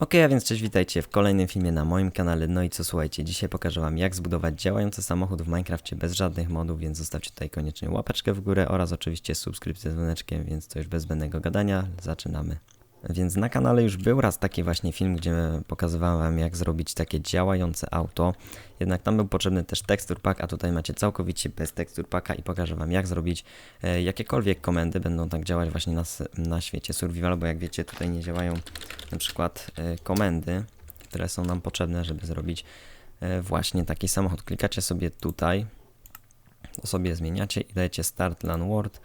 Ok, a więc cześć, witajcie w kolejnym filmie na moim kanale. No i co słuchajcie, dzisiaj pokażę wam jak zbudować działający samochód w Minecrafcie bez żadnych modów, więc zostawcie tutaj koniecznie łapeczkę w górę oraz oczywiście subskrypcję z dzwoneczkiem, więc to już bez zbędnego gadania, zaczynamy. Więc na kanale już był raz taki właśnie film, gdzie pokazywałem jak zrobić takie działające auto. Jednak tam był potrzebny też tekstur pack, a tutaj macie całkowicie bez tekstur packa i pokażę wam jak zrobić e, jakiekolwiek komendy będą tak działać właśnie na, na świecie survival, bo jak wiecie tutaj nie działają na przykład e, komendy, które są nam potrzebne, żeby zrobić e, właśnie taki samochód. Klikacie sobie tutaj, to sobie zmieniacie i dajecie Start Run Word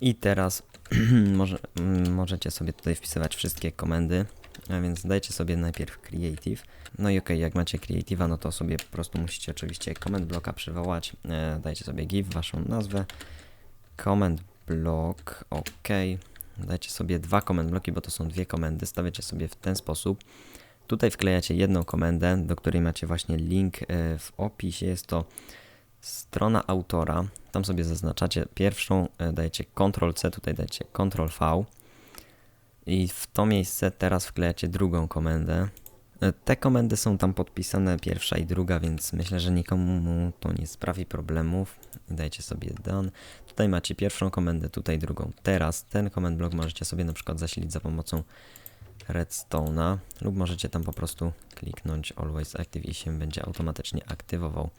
i teraz może, mm, możecie sobie tutaj wpisywać wszystkie komendy, a więc dajcie sobie najpierw Creative. No i ok, jak macie Creative'a, no to sobie po prostu musicie oczywiście comment bloka przywołać. E, dajcie sobie give, waszą nazwę. Comment block, ok. Dajcie sobie dwa comment bloki, bo to są dwie komendy. Stawiacie sobie w ten sposób. Tutaj wklejacie jedną komendę, do której macie właśnie link e, w opisie. Jest to strona autora. Tam sobie zaznaczacie pierwszą, e, dajecie Ctrl-C, tutaj dajecie Ctrl-V. I w to miejsce teraz wklejacie drugą komendę. E, Te komendy są tam podpisane, pierwsza i druga, więc myślę, że nikomu to nie sprawi problemów. Dajcie sobie done. Tutaj macie pierwszą komendę, tutaj drugą. Teraz ten command block możecie sobie na przykład zasilić za pomocą redstone'a lub możecie tam po prostu kliknąć always active i się będzie automatycznie aktywował.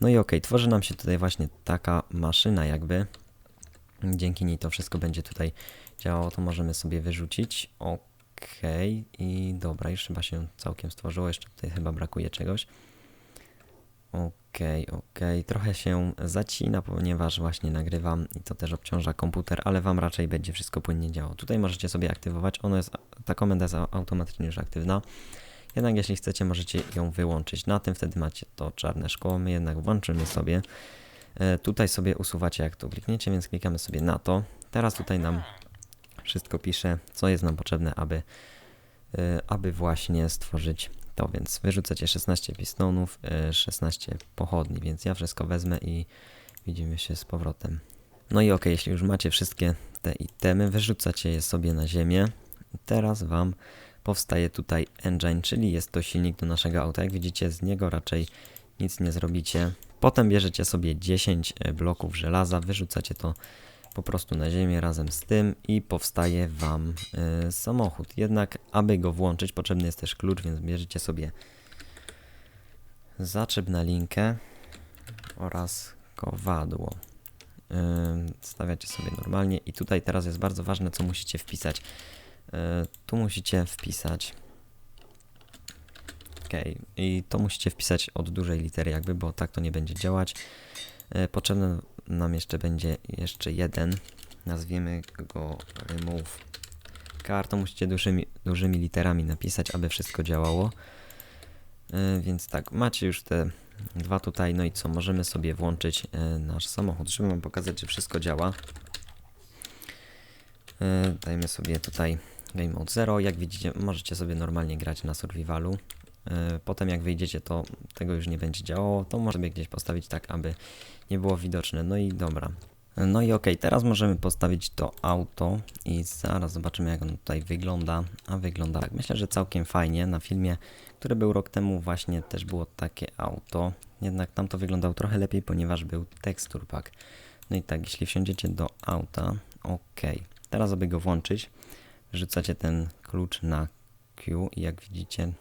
No i okej, tworzy nam się tutaj właśnie taka maszyna jakby. Dzięki niej to wszystko będzie tutaj działało, to możemy sobie wyrzucić. Okej, i dobra, już chyba się całkiem stworzyło, jeszcze tutaj chyba brakuje czegoś. Okej, okej, trochę się zacina, ponieważ właśnie nagrywam i to też obciąża komputer, ale Wam raczej będzie wszystko płynnie działało. Tutaj możecie sobie aktywować, ono jest, ta komenda jest automatycznie już aktywna. Jednak jeśli chcecie, możecie ją wyłączyć. Na tym wtedy macie to czarne szkło. My jednak włączymy sobie. E, tutaj sobie usuwacie, jak tu klikniecie, więc klikamy sobie na to. Teraz tutaj nam wszystko pisze, co jest nam potrzebne, aby, e, aby właśnie stworzyć to. Więc wyrzucacie 16 pistonów, e, 16 pochodni, więc ja wszystko wezmę i widzimy się z powrotem. No i ok, jeśli już macie wszystkie te itemy, wyrzucacie je sobie na ziemię. Teraz Wam powstaje tutaj engine, czyli jest to silnik do naszego auta. Jak widzicie, z niego raczej nic nie zrobicie. Potem bierzecie sobie 10 e, bloków żelaza, wyrzucacie to po prostu na ziemię razem z tym i powstaje Wam e, samochód. Jednak, aby go włączyć, potrzebny jest też klucz, więc bierzecie sobie zaczep na linkę oraz kowadło. Ym, Stawiacie sobie normalnie i tutaj teraz jest bardzo ważne, co musicie wpisać. E, tu musicie wpisać. Ok, i to musicie wpisać od dużej litery, jakby, bo tak to nie będzie działać. E, Potrzebny nam jeszcze będzie jeszcze jeden. Nazwiemy go remove car. To musicie dużymi, dużymi literami napisać, aby wszystko działało. E, Więc tak, macie już te dwa tutaj. No i co? Możemy sobie włączyć nasz samochód, żeby wam pokazać, że wszystko działa. Dajmy sobie tutaj Game Mode 0. Jak widzicie, możecie sobie normalnie grać na survivalu. E, Potem jak wyjdziecie, to tego już nie będzie działało. To może sobie gdzieś postawić tak, aby nie było widoczne. No i dobra. E, No i okej, teraz możemy postawić to auto i zaraz zobaczymy jak ono tutaj wygląda. A wygląda tak. Myślę, że całkiem fajnie. Na filmie, który był rok temu właśnie też było takie auto. Jednak tam to wyglądało trochę lepiej, ponieważ był tekstur pack. No i tak, jeśli wsiądziecie do auta, ok. Teraz, aby go włączyć, wrzucacie ten klucz na Q i jak widzicie,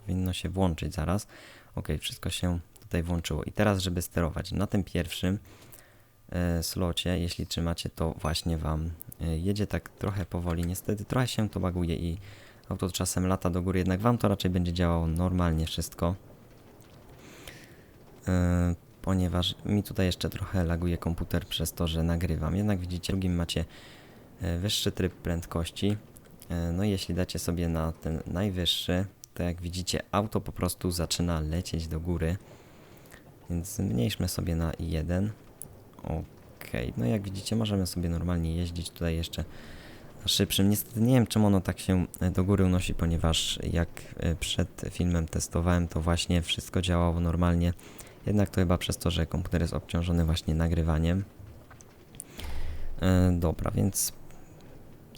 powinno się włączyć zaraz. Ok, wszystko się tutaj włączyło. I teraz, żeby sterować na tym pierwszym e, slocie, jeśli trzymacie, to właśnie Wam e, jedzie tak trochę powoli. Niestety trochę się to baguje i auto czasem lata do góry, jednak Wam to raczej będzie działało normalnie wszystko. E, ponieważ mi tutaj jeszcze trochę laguje komputer przez to, że nagrywam. Jednak widzicie, w drugim macie wyższy tryb prędkości. E, No i jeśli dacie sobie na ten najwyższy, to jak widzicie, auto po prostu zaczyna lecieć do góry. Więc zmniejszmy sobie na 1. Ok, no jak widzicie, możemy sobie normalnie jeździć tutaj jeszcze na szybszym. Niestety nie wiem, czemu ono tak się e, do góry unosi, ponieważ jak e, przed filmem testowałem, to właśnie wszystko działało normalnie. Jednak to chyba przez to, że komputer jest obciążony właśnie nagrywaniem. E, dobra, więc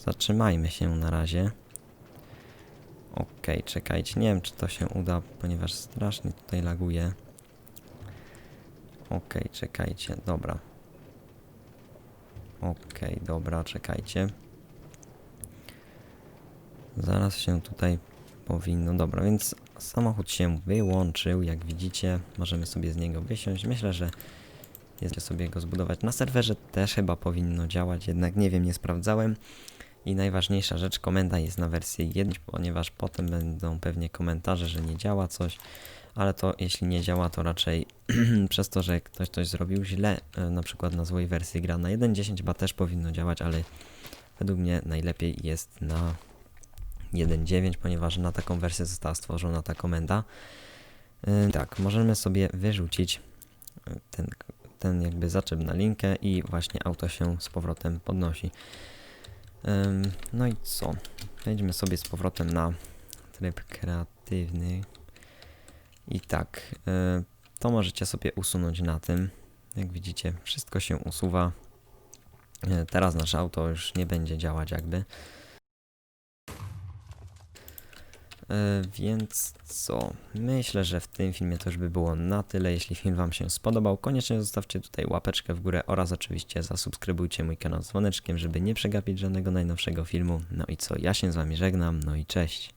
zatrzymajmy się na razie. Okej, czekajcie, nie wiem czy to się uda, ponieważ strasznie tutaj laguje. Okej, czekajcie, dobra. Okej, dobra, czekajcie. Zaraz się tutaj powinno. Dobra, więc samochód się wyłączył, jak widzicie. Możemy sobie z niego wysiąść. Myślę, że jest sobie go zbudować. Na serwerze też chyba powinno działać, jednak nie wiem, nie sprawdzałem. I najważniejsza rzecz, komenda jest na wersji 1, ponieważ potem będą pewnie komentarze, że nie działa coś, ale to jeśli nie działa, to raczej przez to, że ktoś coś zrobił źle, e, na przykład na złej wersji gra na 1.10 chyba też powinno działać, ale według mnie najlepiej jest na 1.9, ponieważ na taką wersję została stworzona ta komenda. Yy, Tak, możemy sobie wyrzucić yy, ten, ten jakby zaczep na linkę i właśnie auto się z powrotem podnosi. No i co? Wejdźmy sobie z powrotem na tryb kreatywny. I tak, yy, to możecie sobie usunąć na tym. Jak widzicie, wszystko się usuwa. Yy, Teraz nasze auto już nie będzie działać jakby. E, Więc co? Myślę, że w tym filmie to już by było na tyle. Jeśli film Wam się spodobał, koniecznie zostawcie tutaj łapeczkę w górę oraz oczywiście zasubskrybujcie mój kanał z dzwoneczkiem, żeby nie przegapić żadnego najnowszego filmu. No i co? Ja się z Wami żegnam, no i cześć.